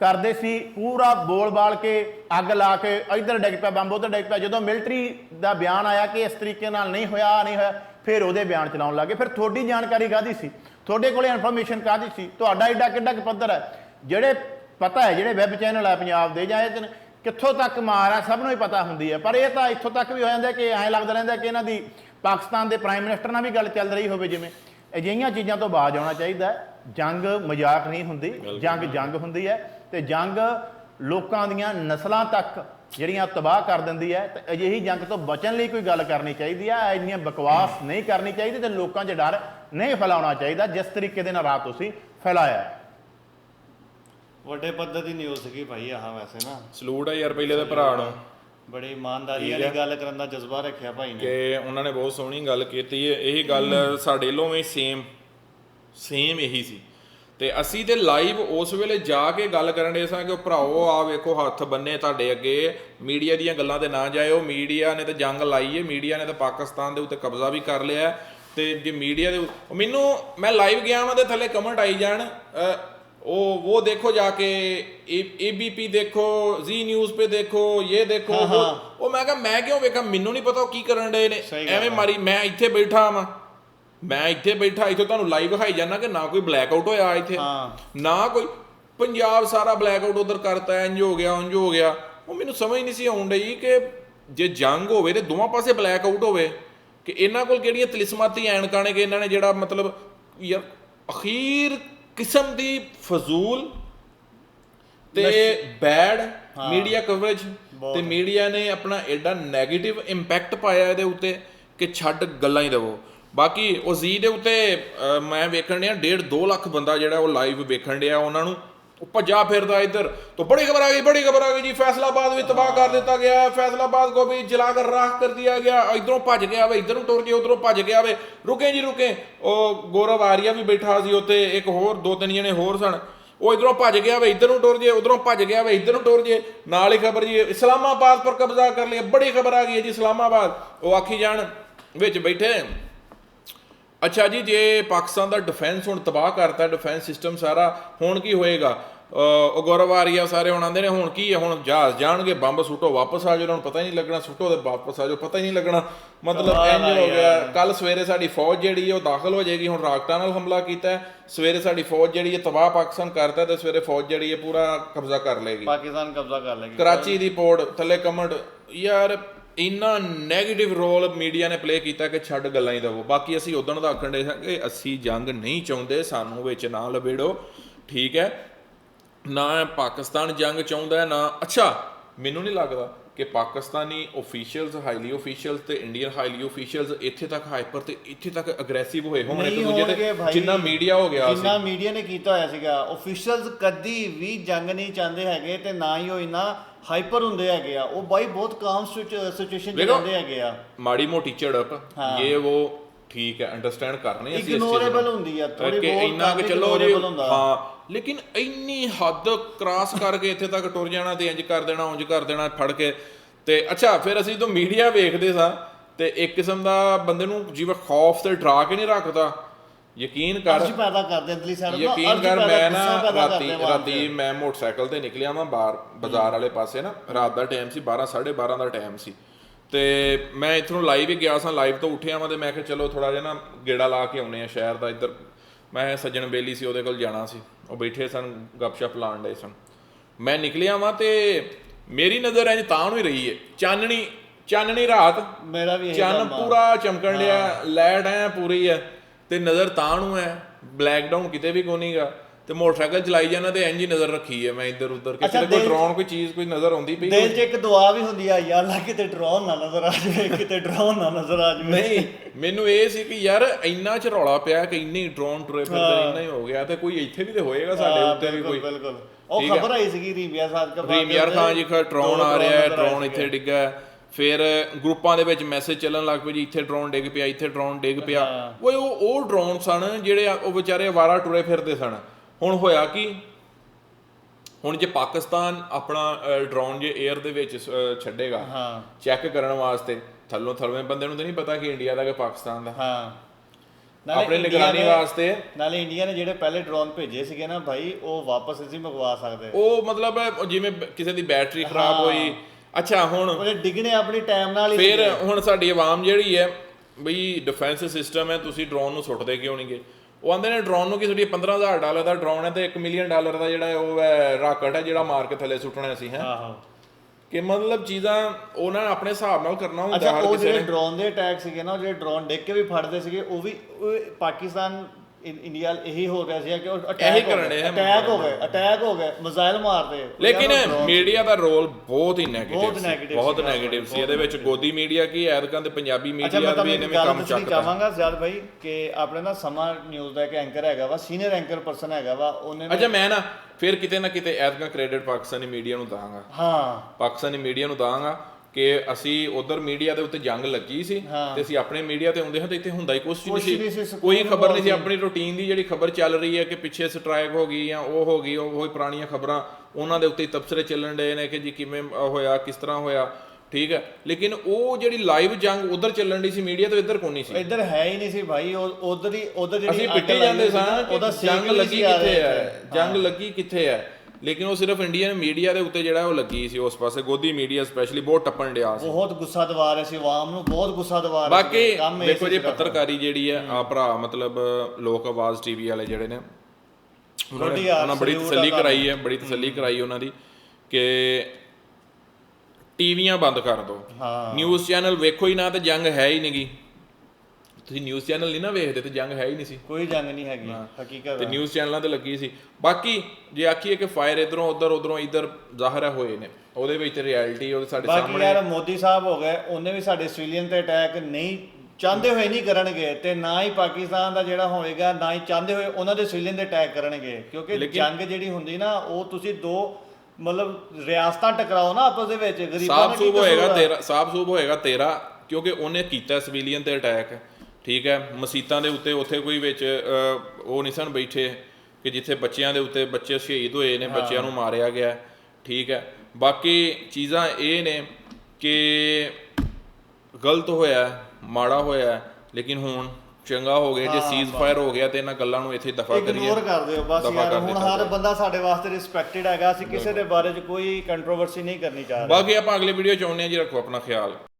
ਕਰਦੇ ਸੀ ਪੂਰਾ ਬੋਲ ਬਾਲ ਕੇ ਅੱਗ ਲਾ ਕੇ ਇੱਧਰ ਡਿੱਗ ਪਿਆ, ਬੰਬ ਉੱਧਰ ਡਿੱਗ ਪਿਆ, ਜਦੋਂ ਮਿਲਟਰੀ ਦਾ ਬਿਆਨ ਆਇਆ ਕਿ ਇਸ ਤਰੀਕੇ ਨਾਲ ਨਹੀਂ ਹੋਇਆ ਨਹੀਂ ਹੋਇਆ, ਫਿਰ ਉਹਦੇ ਬਿਆਨ ਚਲਾਉਣ ਲੱਗੇ ਫਿਰ ਤੁਹਾਡੀ ਜਾਣਕਾਰੀ ਕਾਦੀ ਸੀ? ਤੁਹਾਡੇ ਕੋਲੇ ਇਨਫੋਰਮੇਸ਼ਨ ਕਾਦੀ ਸੀ? ਤੁਹਾਡਾ ਐਡਾ ਕਿੱਡਾ ਕੁ ਪੱਧਰ ਹੈ? ਜਿਹੜੇ ਪਤਾ ਹੈ, ਜਿਹੜੇ ਵੈਬ ਚੈਨਲ ਹੈ ਪੰਜਾਬ ਦੇ ਜਾਂ ਇਹ 'ਚ ਕਿੱਥੋਂ ਤੱਕ ਮਾਰ ਆ ਸਭ ਨੂੰ ਹੀ ਪਤਾ ਹੁੰਦੀ ਹੈ ਪਰ ਇਹ ਤਾਂ ਇੱਥੋਂ ਤੱਕ ਵੀ ਹੋ ਜਾਂਦਾ ਕਿ ਐਂ ਲੱਗਦਾ ਰਹਿੰਦਾ ਕਿ ਇਹਨਾਂ ਦੀ ਪਾਕਿਸਤਾਨ ਦੇ ਪ੍ਰਾਈਮ ਮਿਨਿਸਟਰ ਨਾਲ ਵੀ ਗੱਲ ਚੱਲ ਰਹੀ ਹੋਵੇ ਜਿਵੇਂ। ਅਜਿਹੀਆਂ ਚੀਜ਼ਾਂ ਤੋਂ ਬਾਜ਼ ਆਉਣਾ ਚਾਹੀਦਾ ਹੈ। ਜੰਗ ਮਜ਼ਾਕ ਨਹੀਂ ਹੁੰਦੀ ਜੰਗ ਜੰਗ ਹੁੰਦੀ ਹੈ ਤੇ ਜੰਗ ਲੋਕਾਂ ਦੀਆਂ ਨਸਲਾਂ ਤੱਕ ਜਿਹੜੀਆਂ ਤਬਾਹ ਕਰ ਦਿੰਦੀ ਹੈ ਤੇ ਅਜਿਹੀ ਜੰਗ ਤੋਂ ਬਚਣ ਲਈ ਕੋਈ ਗੱਲ ਕਰਨੀ ਚਾਹੀਦੀ ਹੈ। ਇੰਨੀਆਂ ਬਕਵਾਸ ਨਹੀਂ ਕਰਨੀ ਚਾਹੀਦੀ ਤੇ ਲੋਕਾਂ 'ਚ ਡਰ ਨਹੀਂ ਫੈਲਾਉਣਾ ਚਾਹੀਦਾ। ਜਿਸ ਤਰੀਕੇ ਦੇ ਨਾਲ ਰਾਤ ਤੁਸੀਂ ਫੈਲਾਇਆ। ਵੱਡੇ ਪੱਧਰ ਦੀ ਨਿਊਜ਼ ਸੀਗੀ ਭਾਈ ਆਹ ਵੈਸੇ ਨਾ। ਸਲੂਟ ਹੈ ਯਾਰ ਪਹਿਲੇ ਦੇ ਭਰਾ ਨੂੰ। ਬੜੀ ਇਮਾਨਦਾਰੀ ਵਾਲੀ। ਗੱਲ ਕਰਨ ਦਾ ਜਜ਼ਬਾ ਰੱਖਿਆ ਭਾਈ ਨੇ। ਕਿ ਉਹਨਾਂ ਨੇ ਬਹੁਤ ਸੋਹਣੀ ਗੱਲ ਕੀਤੀ ਹੈ ਇਹ ਗੱਲ ਸਾਡੇ ਵੱਲੋਂ ਵੀ ਸੇਮ ਸੇਮ ਇਹੀ ਸੀ। ਤੇ ਅਸੀਂ ਤੇ ਲਾਈਵ ਉਸ ਵੇਲੇ ਜਾ ਕੇ ਗੱਲ ਕਰਨ ਦੇ ਸਾਂ ਕਿ ਭਰਾਓ ਆ ਵੇਖੋ ਹੱਥ ਬੰਨੇ ਤੁਹਾਡੇ ਅੱਗੇ। ਮੀਡੀਆ ਦੀਆਂ ਗੱਲਾਂ ਤੇ ਨਾ ਜਾਇਓ। ਮੀਡੀਆ ਨੇ ਤਾਂ ਜੰਗ ਲਾਈ ਹੈ ਮੀਡੀਆ ਨੇ ਤਾਂ ਪਾਕਿਸਤਾਨ ਦੇ ਉੱਤੇ ਕਬਜ਼ਾ ਵੀ ਕਰ ਲਿਆ। ਤੇ ਜੇ ਮੀਡੀਆ ਦੇ ਮੈਨੂੰ ਮੈਂ ਲਾਈਵ ਗਿਆ ਮੈਂ ਤੇ ਥੱਲੇ ਕਮੈਂਟ ਆਈ ਜਾਣ ਉਹ ਉਹ ਦੇਖੋ ਜਾ ਕੇ ਏਬੀਪੀ ਦੇਖੋ ਜ਼ੀ ਨਿਊਜ਼ पे देखो ये देखो ਹਾਂ, वो ਹਾਂ। ਉਹ ਮੈਂ ਕਿਹਾ ਮੈਂ ਕਿਉਂ ਵੇਖਾਂ ਮੈਨੂੰ ਨਹੀਂ ਪਤਾ ਉਹ ਕੀ ਕਰਨ ਡਏ ਨੇ ਸਹੀ ਗੱਲ ਐਵੇਂ ਆ। ਮਾਰੀ ਮੈਂ ਇੱਥੇ ਬੈਠਾ ਵਾਂ ਮੈਂ ਇੱਥੇ ਬੈਠਾ ਇੱਥੇ ਤੁਹਾਨੂੰ ਲਾਈਵ ਵਿਖਾਈ ਜਾਣਾ ਕਿ ਨਾ ਕੋਈ ਬਲੈਕ ਆਊਟ ਹੋਇਆ ਇੱਥੇ ਹਾਂ। ਨਾ ਕੋਈ ਪੰਜਾਬ ਸਾਰਾ ਬਲੈਕ ਆਊਟ ਉਧਰ ਕਰਤਾ ਇੰਜ ਹੋ ਗਿਆ ਉਂਝ ਹੋ ਗਿਆ ਉਹ ਮੈਨੂੰ ਸਮਝ ਨਹੀਂ ਸੀ ਆਉਣ ਡਈ ਕਿ ਜੇ ਜੰਗ ਹੋਵੇ ਤੇ ਦੋਵਾਂ ਪਾਸੇ ਬਲੈਕ ਆਊਟ ਹੋਵੇ ਕਿ ਇਹਨਾਂ ਕੋਲ ਕਿਹੜੀਆਂ ਤਲਿਸਮਾਤੀ ਐਨਕਾਂ ਨੇ ਕਿ ਇਹਨਾਂ ਨੇ ਜਿਹੜਾ ਮਤਲਬ ਯਾਰ ਅਖੀਰ ਕਿਸਮ ਦੀ ਫਜ਼ੂਲ ਤੇ ਬੈਡ ਮੀਡੀਆ ਕਵਰੇਜ ਤੇ ਮੀਡੀਆ ਨੇ ਆਪਣਾ ਐਡਾ 네ਗੇਟਿਵ ਇੰਪੈਕਟ ਪਾਇਆ ਇਹਦੇ ਉੱਤੇ ਕਿ ਛੱਡ ਗੱਲਾਂ ਹੀ ਦਵੋ। ਬਾਕੀ ਉਹ ਜ਼ੀ ਦੇ ਉੱਤੇ ਮੈਂ ਵੇਖਣ ਡਿਆ 1.5 2 ਲੱਖ ਬੰਦਾ ਜਿਹੜਾ ਉਹ ਲਾਈਵ ਵੇਖਣ ਡਿਆ ਉਹਨਾਂ ਨੂੰ। ਉਹ ਭੱਜਾ ਫਿਰਦਾ ਇੱਧਰ। ਤੋਂ ਬੜੀ ਖਬਰ ਆ ਗਈ, ਬੜੀ ਖਬਰ ਆ ਗਈ ਜੀ। ਫੈਸਲਾਬਾਦ ਵੀ ਤਬਾਹ ਕਰ ਦਿੱਤਾ ਗਿਆ ਫੈਸਲਾਬਾਦ ਕੋ ਵੀ ਜਲਾ ਕਰ ਰਾਖ ਕਰ ਦਿਆ ਗਿਆ। ਇਧਰੋਂ ਭੱਜ ਗਿਆ ਵੇ, ਇਧਰੋਂ ਟੁਰ ਗਿਆ ਉਧਰੋਂ ਭੱਜ ਗਿਆ ਵੇ। ਰੁਕੇ ਜੀ, ਰੁਕੇ। ਉਹ ਗੌਰਵ ਆਰੀਆ ਵੀ ਬੈਠਾ ਸੀ ਉੱਤੇ ਇੱਕ ਹੋਰ, ਦੋ ਤਿੰਨ ਜਣੇ ਹੋਰ ਸਨ। ਉਹ ਇਧਰੋਂ ਭੱਜ ਗਿਆ ਵੇ, ਇਧਰ ਨੂੰ ਟੁਰ ਜੇ, ਉਧਰੋਂ ਭੱਜ ਗਿਆ ਵੇ, ਇਧਰ ਨੂੰ ਟੁਰ ਜੇ। ਨਾਲ ਹੀ ਖਬਰ ਜੀ, ਇਸਲਾਮਾਬਾਦ ਪਰ ਕਬਜ਼ਾ ਕਰ ਲਿਆ। ਬੜੀ ਖਬਰ ਆ ਗਈ ਹੈ ਜੀ, ਇਸਲਾਮਾਬਾਦ। ਉਹ ਆਖੀ ਜਾਣ ਵਿੱਚ ਬੈਠੇ। ਅੱਛਾ ਜੀ ਜੇ ਪਾਕਿਸਤਾਨ ਦਾ ਡਿਫੈਂਸ ਹੁਣ ਤਬਾਹ ਕਰਤਾ ਡਿਫੈਂਸ ਸਿਸਟਮ ਸਾਰਾ ਹੁਣ ਕੀ ਹੋਏਗਾ? ਉਹ ਗੌਰਵ ਆਰੀਆ ਸਾਰੇ ਹੁਣ ਆਂਦੇ ਨੇ ਹੁਣ ਕੀ ਹੈ? ਹੁਣ ਜਹਾਜ਼ ਜਾਣਗੇ ਬੰਬ ਸੁੱਟੋ ਵਾਪਸ ਆ ਜਾਓ ਉਹਨਾਂ ਨੂੰ ਪਤਾ ਹੀ ਨਹੀਂ ਲੱਗਣਾ ਸੁੱਟੋ ਤੇ ਵਾਪਸ ਆ ਜਾਓ ਪਤਾ ਹੀ ਨਹੀਂ ਲੱਗਣਾ। ਮਤਲਬ ਇੰਜ ਹੋ ਗਿਆ। ਕੱਲ ਸਵੇਰੇ ਸਾਡੀ ਫੌਜ ਜਿਹੜੀ ਹੈ ਉਹ ਦਾਖਲ ਹੋ ਜਾਏਗੀ। ਹੁਣ ਰਾਕਟਾਂ ਨਾਲ ਹਮਲਾ ਕੀਤਾ। ਸਵੇਰੇ ਸਾਡੀ ਫੌਜ ਜਿਹੜੀ ਹੈ ਤਬਾਹ ਪਾਕਿਸਤਾਨ ਕਰਦਾ ਤੇ ਸਵੇਰੇ ਫੌਜ ਜਿਹੜੀ ਹੈ ਪੂਰਾ ਕਬਜ਼ਾ ਕਰ ਲਏਗੀ। ਪਾਕਿਸਤਾਨ ਕਬਜ਼ਾ ਕਰ ਲੇਗੀ ਕਰਾਚੀ ਦੀ ਪੋਰਟ ਥੱਲੇ ਕਮੈਂਟ ਯਾਰ ਇੰਨਾ 네ਗੇਟਿਵ ਰੋਲ ਮੀਡੀਆ ਨੇ ਪਲੇ ਕੀਤਾ ਕਿ ਛੱਡ ਗੱਲਾਂ ਹੀ ਦਵੋ। ਬਾਕੀ ਅਸੀਂ ਉਦੋਂ ਦਾ ਆਖਣ ਦੇ ਕਿ ਅਸੀਂ ਜੰਗ ਨਹੀਂ ਚਾਹੁੰਦੇ, ਸਾਨੂੰ ਵਿੱਚ ਨਾ ਲਵੇੜੋ ਠੀਕ ਹੈ? ਨਾ ਪਾਕਿਸਤਾਨ ਜੰਗ ਚਾਹੁੰਦਾ ਨਾ ਅੱਛਾ, ਮੈਨੂੰ ਨਹੀਂ ਲੱਗਦਾ ਕਿ ਪਾਕਿਸਤਾਨੀ ਅਫੀਸ਼ੀਅਲਸ ਹਾਈਲੀ ਅਫੀਸ਼ੀਅਲਸ ਤੇ ਇੰਡੀਅਨ ਹਾਈਲੀ ਅਫੀਸ਼ੀਅਲਸ ਇੱਥੇ ਤੱਕ ਹਾਈਪਰ ਤੇ ਇੱਥੇ ਤੱਕ ਅਗਰੈਸਿਵ ਹੋਏ ਹੋਣ ਇੱਕ ਦੂਜੇ ਤੇ ਜਿੰਨਾ ਮੀਡੀਆ ਹੋ ਗਿਆ ਸੀ। ਜਿੰਨਾ ਮੀਡੀਆ ਨੇ ਕੀਤਾ ਹੋਇਆ ਸੀਗਾ। ਆਫੀਸ਼ੀਅਲਸ ਕਦੀ ਵੀ ਜੰਗ ਨਹੀਂ ਚਾਹੁੰਦੇ ਹੈਗੇ ਤੇ ਨਾ ਹੀ ਉਹ ਇੰਨਾ ਹਾਈਪਰ ਹੁੰਦੇ ਹੈਗੇ ਆ। ਉਹ ਬਾਈ ਬਹੁਤ ਕਾਮ ਸਿਚੁਏਸ਼ਨ ਚ ਰਹਿੰਦੇ ਹੈਗੇ ਆ। ਮਾੜੀ ਮੋਟੀ ਝੜਪ। ਇਹ ਉਹ ਠੀਕ ਹੈ ਅੰਡਰਸਟੈਂਡ ਕਰਨੇ ਅਸੀਂ ਇਸ ਚੀਜ਼ ਨੂੰ। Ignorable ਹੁੰਦੀ ਆ, ਥੋੜ੍ਹੀ ਕਿ ਬਹੁਤ ਇੰਨਾ ਕਿ ਕਾਫੀ ਚਲੋ ਜੀ ignorable ਹੁੰਦਾ। ਹਾਂ ਲੇਕਿਨ ਇੰਨੀ ਹੱਦ ਕ੍ਰਾਸ ਕਰਕੇ ਇੱਥੇ ਤੱਕ ਟੁਰ ਜਾਣਾ ਤੇ ਇੰਜ ਕਰ ਦੇਣਾ ਉਂਝ ਕਰ ਦੇਣਾ ਫੜ ਕੇ। ਤੇ ਅੱਛਾ ਫਿਰ ਅਸੀਂ ਜਦੋਂ ਮੀਡੀਆ ਵੇਖਦੇ ਸਾਂ ਤੇ ਇੱਕ ਕਿਸਮ ਦਾ ਬੰਦੇ ਨੂੰ ਜਿਵੇਂ ਖੌਫ ਤੇ ਡਰਾ ਕੇ ਨਹੀਂ ਰੱਖਦਾ। ਯਕੀਨ ਕਰ। ਅਰਜ ਪੈਦਾ ਕਰਦੇ ਅੰਦਰਲੀ ਸਾਈਡ ਤੋਂ ਯਕੀਨ ਅਰਜ ਕਰ ਪੈਦਾ- ਮੈਂ ਗੁੱਸਾ ਨਾ ਪੈਦਾ ਰਾਤੀ ਕਰਦੇ ਰਾਤੀ। ਮੈਂ ਮੋਟਰਸਾਈਕਲ ਤੇ ਨਿਕਲਿਆ ਮੈਂ ਬਾਹਰ ਬਾਜ਼ਾਰ ਵਾਲੇ ਪਾਸੇ ਨਾ। ਰਾਤ ਦਾ ਟਾਈਮ ਸੀ 12 12:30 ਦਾ ਟਾਈਮ ਸੀ। ਤੇ ਮੈਂ ਇਥੋਂ ਲਾਈਵ ਹੀ ਗਿਆ ਸਾਂ ਲਾਈਵ ਤੋਂ ਉੱਠਿਆ ਮੈਂ ਤੇ ਮੈਂ ਕਿਹਾ ਚਲੋ ਥੋੜਾ ਜਿਹਾ ਨਾ ਗੇੜਾ ਲਾ ਕੇ ਆਉਨੇ ਆ ਸ਼ਹਿਰ ਦਾ ਇੱਧਰ। ਮੈਂ ਸੱਜਣ ਬੇਲੀ ਸੀ ਉਹਦੇ ਕੋਲ ਜਾਣਾ ਸੀ। ਉਹ ਬੈਠੇ ਸਨ ਗੱਪਸ਼ਪ ਲਾਣ ਡਏ ਸਨ। ਮੈਂ ਨਿਕਲਿਆ ਵਾਂ ਤੇ ਮੇਰੀ ਨਜ਼ਰ ਇੰਜ ਤਾਂ ਨੂੰ ਹੀ ਰਹੀ ਏ। ਚਾਨਣੀ ਚਾਨਣੀ ਰਾਤ। ਮੇਰਾ ਵੀ ਚੰਨ ਪੂਰਾ ਚਮਕਣ ਡਿਆ ਲਾਈਟ ਐ ਪੂਰੀ ਐ ਤੇ ਨਜ਼ਰ ਤਾਂ ਨੂੰ ਐ। ਬਲੈਕ ਡਾਊਨ ਕਿਤੇ ਵੀ ਕੋਈ ਨਹੀਂਗਾ ਤੇ ਮੋਟਰਸਾਈਕਲ ਚਲਾਈ ਜਾਣਾ ਤੇ ਇੰਜ ਹੀ ਨਜ਼ਰ ਰੱਖੀ ਐ ਮੈਂ ਇੱਧਰ ਉੱਧਰ। ਕਿਸੇ ਕੋਈ ਡਰਾਉਣ ਕੋਈ ਚੀਜ਼ ਕੋਈ ਨਜ਼ਰ ਆਉਂਦੀ ਪਈ ਦਿਲ 'ਚ ਇੱਕ ਦੁਆ ਵੀ ਹੁੰਦੀ ਆ ਯਾ ਅੱਲਾ ਕਿਤੇ ਡਰਾਉਣ ਨਾ ਨਜ਼ਰ ਆ ਜਾਵੇ ਕਿਤੇ ਡਰਾਉਣ ਨਾ ਨਜ਼ਰ ਆ ਜਾਵੇ। ਨਹੀਂ ਮੈਨੂੰ ਇਹ ਸੀ ਕਿ ਯਾਰ ਇੰਨਾ ਚ ਰੌਲਾ ਪਿਆ ਕਿ ਇੰਨੇ ਡਰੋਨ ਟੁਰੇ ਫਿਰਦੇ ਇੰਨਾ ਹੀ ਹੋ ਗਿਆ ਤੇ ਕੋਈ ਇੱਥੇ ਵੀ ਤੇ ਹੋਏਗਾ ਸਾਡੇ ਹਾਂ, ਉੱਤੇ ਵੀ ਕੋਈ। ਬਿਲਕੁਲ ਉਹ ਹੈ। ਖਬਰ ਆਈ ਸੀਗੀ ਰੀਮੀਆ ਸਾਹਿਬ ਕੇ ਰੀਮ ਯਾਰ ਖਾਨ ਜੀ ਖਾ ਡਰੋਨ ਆ ਰਿਹਾ ਹੈ ਡਰੋਨ ਇੱਥੇ ਡਿੱਗਾ ਹੈ। ਫਿਰ ਗਰੁੱਪਾਂ ਦੇ ਵਿੱਚ ਮੈਸੇਜ ਚੱਲਣ ਲੱਗ ਪਏ ਜੀ ਇੱਥੇ ਡਰੋਨ ਡਿੱਗ ਪਿਆ ਇੱਥੇ ਡਰੋਨ ਡਿੱਗ ਪਿਆ। ਓਏ ਉਹ ਉਹ ਡਰੋਨ ਸਨ ਜਿਹੜੇ ਉਹ ਵਿਚਾਰੇ ਅਵਾਰਾ ਟੁਰੇ ਫਿਰਦੇ ਸਨ। ਹੁਣ ਹੋਇਆ ਕੀ? ਹੁਣ ਜੇ ਪਾਕਿਸਤਾਨ ਆਪਣਾ ਡਰੋਨ ਜੇ 에ਅਰ ਦੇ ਵਿੱਚ ਛੱਡੇਗਾ ਹਾਂ। ਚੈੱਕ ਕਰਨ ਵਾਸਤੇ ਥੱਲੋਂ ਥਲਵੇਂ ਬੰਦੇ ਨੂੰ ਤਾਂ ਨਹੀਂ ਪਤਾ ਕਿ ਇੰਡੀਆ ਦਾ ਕਿ ਪਾਕਿਸਤਾਨ ਦਾ? ਹਾਂ। ਆਪਣੇ ਨਿਗਰਾਨੀ ਵਾਸਤੇ ਨਾਲੇ ਇੰਡੀਆ ਨੇ ਜਿਹੜੇ ਪਹਿਲੇ ਡਰੋਨ ਭੇਜੇ ਸੀਗੇ ਨਾ ਭਾਈ ਉਹ ਵਾਪਸ ਅਸੀਂ ਮੰਗਵਾ ਸਕਦੇ। ਉਹ ਮਤਲਬ ਜਿਵੇਂ ਕਿਸੇ ਦੀ ਬੈਟਰੀ ਖਰਾਬ ਹੋਈ। ਅੱਛਾ ਹੁਣ ਉਹਦੇ ਡਿੱਗਣੇ ਆਪਣੀ ਟਾਈਮ ਨਾਲ ਹੀ ਫਿਰ। ਹੁਣ ਸਾਡੀ ਆਵਾਮ ਜਿਹੜੀ ਹੈ ਬਈ ਡਿਫੈਂਸ ਸਿਸਟਮ ਹੈ ਤੁਸੀਂ ਡਰੋਨ ਨੂੰ ਸੁੱਟਦੇ ਕਿਉਂ ਨਹੀਂਗੇ ਉਹ ਆਂਦੇ ਨੇ ਡਰੋਨ ਨੂੰ ਕੀ ਤੁਹਾਡੀ 15000 ਡਾਲਰ ਦਾ ਡਰੋਨ ਹੈ ਤੇ 1 ਮਿਲੀਅਨ ਡਾਲਰ ਦਾ ਜਿਹੜਾ ਉਹ ਹੈ ਰਾਕਟ ਹੈ ਜਿਹੜਾ ਮਾਰ ਕੇ ਥੱਲੇ ਸੁੱਟਣਾ ਸੀ ਹੈ? ਆਹੋ ਕਿ ਮਤਲਬ ਚੀਜ਼ਾਂ ਉਹਨਾਂ ਨੇ ਆਪਣੇ ਹਿਸਾਬ ਨਾਲ ਕਰਨਾ ਹੁੰਦਾ ਅੱਛਾ ਉਹ ਜਿਹੜੇ ਡਰੋਨ ਦੇ ਅਟੈਕ ਸੀਗੇ ਨਾ ਉਹ ਜਿਹੜੇ ਡਰੋਨ ਡਿੱਗ ਕੇ ਵੀ ਫੜਦੇ ਸੀਗੇ ਉਹ ਵੀ ਪਾਕਿਸਤਾਨ ਇੰਡੀਆ ਇਹੀ ਹੋ ਰਿਹਾ ਸੀ ਕਿ ਉਹ ਅਟੈਕ ਡਏ ਆ ਅਟੈਕ ਹੋ ਗਏ ਅਟੈਕ ਹੋ ਗਏ ਮਿਜ਼ਾਈਲ ਮਾਰਦੇ। ਲੇਕਿਨ ਮੀਡੀਆ ਦਾ ਰੋਲ ਬਹੁਤ ਹੀ ਨੈਗੇਟਿਵ ਬਹੁਤ ਨੈਗੇਟਿਵ ਸੀ। ਇਹਦੇ ਵਿੱਚ ਗੋਦੀ ਮੀਡੀਆ ਕੀ ਐਦਕਾਂ ਤੇ ਪੰਜਾਬੀ ਮੀਡੀਆ ਵੀ ਇਹਨੇ ਕੰਮ ਚੱਕਦਾ ਚਾਹਾਂਗਾ ਜ਼ਿਆਦ ਭਾਈ ਕਿ ਆਪਣੇ ਨਾ ਸਮਾਂ ਨਿਊਜ਼ ਦਾ ਇੱਕ ਐਂਕਰ ਹੈਗਾ ਵਾ ਸੀਨੀਅਰ ਐਂਕਰ ਪਰਸਨ ਹੈਗਾ ਵਾ ਉਹਨੇ ਅੱਛਾ ਮੈਂ ਨਾ ਫਿਰ ਕਿਤੇ ਨਾ ਕਿਤੇ ਐਦਕਾਂ ਕ੍ਰੈਡਿਟ ਪਾਕਿਸਤਾਨੀ ਮੀਡੀਆ ਨੂੰ ਦਾਂਗਾ ਹਾਂ। ਪਾਕਿਸਤਾਨੀ ਮੀਡੀਆ ਨੂੰ ਦਾਂਗਾ ਕਿ ਅਸੀਂ ਉਧਰ ਮੀਡੀਆ ਦੇ ਉੱਤੇ ਜੰਗ ਲੱਗੀ ਸੀ ਤੇ ਅਸੀਂ ਆਪਣੇ ਮੀਡੀਆ ਤੇ ਆਉਂਦੇ ਹਾਂ ਤੇ ਇੱਥੇ ਹੁੰਦਾ ਹੀ ਕੁਝ ਨਹੀਂ ਸੀ, ਕੋਈ ਖਬਰ ਨਹੀਂ ਸੀ ਆਪਣੀ ਰੁਟੀਨ ਦੀ ਜਿਹੜੀ ਖਬਰ ਚੱਲ ਰਹੀ ਹੈ ਕਿ ਪਿੱਛੇ ਸਟ੍ਰਾਈਕ ਹੋ ਗਈ ਜਾਂ ਉਹ ਹੋ ਗਈ ਉਹ ਪੁਰਾਣੀਆਂ ਖਬਰਾਂ ਉਹਨਾਂ ਦੇ ਉੱਤੇ ਤਬਸਰੇ ਚੱਲਣ ਡਏ ਨੇ ਕਿ ਜੀ ਕਿਵੇਂ ਹੋਇਆ ਕਿਸ ਤਰ੍ਹਾਂ ਹੋਇਆ ਠੀਕ ਹੈ। ਲੇਕਿਨ ਉਹ ਜਿਹੜੀ ਲਾਈਵ ਜੰਗ ਉਧਰ ਚੱਲਣ ਦੀ ਸੀ ਮੀਡੀਆ ਤੋਂ ਇੱਧਰ ਕੋਈ ਨਹੀਂ ਸੀ। ਇੱਧਰ ਹੈ ਹੀ ਨਹੀਂ ਸੀ ਭਾਈ ਉਹ ਉਧਰ ਹੀ ਉਧਰ ਜਿਹੜੀ ਅਸੀਂ ਪਿੱਟੇ ਜਾਂਦੇ ਸੀ ਉਹਦਾ ਜੰਗ ਲੱਗੀ ਕਿੱਥੇ ਹੈ? ਜੰਗ ਲੱਗੀ ਕਿੱਥੇ ਹੈ? ਲੇਕਿਨ ਉਹ ਸਿਰਫ ਇੰਡੀਅਨ ਮੀਡੀਆ ਦੇ ਉੱਤੇ ਜਿਹੜਾ ਉਹ ਲੱਗੀ ਸੀ ਉਸ ਪਾਸੇ ਗੋਦੀ ਮੀਡੀਆ ਸਪੈਸ਼ਲੀ ਬਹੁਤ ਟੱਪਣ ਡਿਆ ਸੀ। ਬਹੁਤ ਗੁੱਸਾ ਦਵਾ ਰਹੇ ਸੀ ਆਵਾਮ ਨੂੰ ਬਹੁਤ ਗੁੱਸਾ ਦਵਾ ਰਹੇ ਬਾਕੀ ਦੇਖੋ ਜੀ। ਪੱਤਰਕਾਰੀ ਜਿਹੜੀ ਹੈ ਆ ਭਰਾ ਮਤਲਬ ਲੋਕ ਆਵਾਜ਼ ਟੀਵੀ ਵਾਲੇ ਜਿਹੜੇ ਨੇ ਉਹਨਾਂ ਬੜੀ ਤਸੱਲੀ। ਕਰਾਈ ਹੈ ਬੜੀ ਤਸੱਲੀ ਕਰਾਈ ਉਹਨਾਂ ਦੀ ਕਿ ਟੀਵੀਆਂ ਬੰਦ ਕਰ ਦਿਓ ਹਾਂ। ਨਿਊਜ਼ ਚੈਨਲ ਵੇਖੋ ਹੀ ਨਾ ਤੇ ਜੰਗ ਹੈ ਹੀ ਨਹੀਂਗੀ ਤੁਸੀਂ ਨਿਊਜ਼ ਚੈਨਲ ਨਹੀਂ ਨਾ ਵੇਖਦੇ ਤੇ ਜੰਗ ਹੈ ਹੀ ਨਹੀਂ ਸੀ। ਕੋਈ ਜੰਗ ਨਹੀਂ ਹੈਗੀ ਹਕੀਕਤ ਤੇ। ਨਿਊਜ਼ ਚੈਨਲਾਂ ਤੇ ਲੱਗੀ ਸੀ। ਬਾਕੀ ਜੇ ਆਖੀਏ ਕਿ ਫਾਇਰ ਇਧਰੋਂ ਉਧਰ ਉਧਰੋਂ ਇਧਰ ਜ਼ਾਹਰ ਹੋਏ ਨੇ ਉਹਦੇ ਵਿੱਚ ਰਿਐਲਿਟੀ ਉਹ ਸਾਡੇ ਬਾਕੀ ਸਾਹਮਣੇ ਯਾਰ ਮੋਦੀ ਸਾਹਿਬ ਹੋ ਗਏ ਉਹਨੇ ਵੀ ਸਾਡੇ ਸਿਵਲੀਅਨ ਤੇ ਅਟੈਕ ਨਹੀਂ ਚਾਹੁੰਦੇ ਹੋਏ ਨਹੀਂ ਕਰਨਗੇ ਤੇ ਨਾ ਹੀ ਪਾਕਿਸਤਾਨ ਦਾ ਜਿਹੜਾ ਹੋਏਗਾ ਨਾ ਹੀ ਚਾਹੁੰਦੇ ਹੋਏ ਉਹਨਾਂ ਦੇ ਸਿਵਲੀਅਨ ਤੇ ਅਟੈਕ ਕਰਨਗੇ। ਕਿਉਂਕਿ ਜੰਗ ਜਿਹੜੀ ਹੁੰਦੀ ਨਾ ਉਹ ਤੁਸੀਂ ਦੋ ਮਤਲਬ ਰਿਆਸਤਾਂ ਟਕਰਾਓ ਨਾ ਆਪਸ ਦੇ ਵਿੱਚ ਗਰੀਬਾਂ ਸਾਫ਼ ਦਾ ਕੀ ਸੂਬ ਹੋਏਗਾ ਕਸੂਰ ਆ? ਤੇਰਾ ਸਾਫ਼ ਸੂਬ ਹੋਏਗਾ ਤੇਰਾ ਕਿਉਂਕਿ ਉਹਨੇ ਕੀਤਾ ਸਿਵਿਲੀਅਨ ਤੇ ਅਟੈਕ ਠੀਕ ਹੈ ਮਸੀਤਾਂ ਦੇ ਉੱਤੇ ਉੱਥੇ ਕੋਈ ਵਿੱਚ ਉਹ ਨਹੀਂ ਸਨ ਬੈਠੇ ਕਿ ਜਿੱਥੇ ਬੱਚਿਆਂ ਦੇ ਉੱਤੇ ਬੱਚੇ ਸ਼ਹੀਦ ਹੋਏ ਨੇ ਬੱਚਿਆਂ ਨੂੰ ਮਾਰਿਆ ਗਿਆ ਠੀਕ ਹੈ। ਬਾਕੀ ਚੀਜ਼ਾਂ ਇਹ ਨੇ ਕਿ ਗਲਤ ਹੋਇਆ ਮਾੜਾ ਹੋਇਆ ਲੇਕਿਨ ਹੁਣ ਚੰਗਾ ਹੋ ਗਿਆ ਜੇ ਸੀਜ਼ ਫਾਇਰ ਹੋ ਗਿਆ ਤੇ ਇਹਨਾਂ ਗੱਲਾਂ ਨੂੰ ਇੱਥੇ ਦਫਾ ਕਰੀਏ। ਇਗਨੋਰ ਕਰ ਦਿਓ ਬਸ ਯਾਰ ਹੁਣ ਹਰ ਬੰਦਾ ਸਾਡੇ ਵਾਸਤੇ ਰਿਸਪੈਕਟਡ ਹੈਗਾ ਅਸੀਂ ਕਿਸੇ ਦੇ ਬਾਰੇ 'ਚ ਕੋਈ ਕੰਟਰੋਵਰਸੀ ਨਹੀਂ ਕਰਨੀ ਚਾਹ ਰਹੇ। ਬਾਕੀ ਆਪਾਂ ਅਗਲੇ ਵੀਡੀਓ ਚ ਆਉਂਦੇ ਹਾਂ ਜੀ ਰੱਖੋ ਆਪਣਾ ਖਿਆਲ।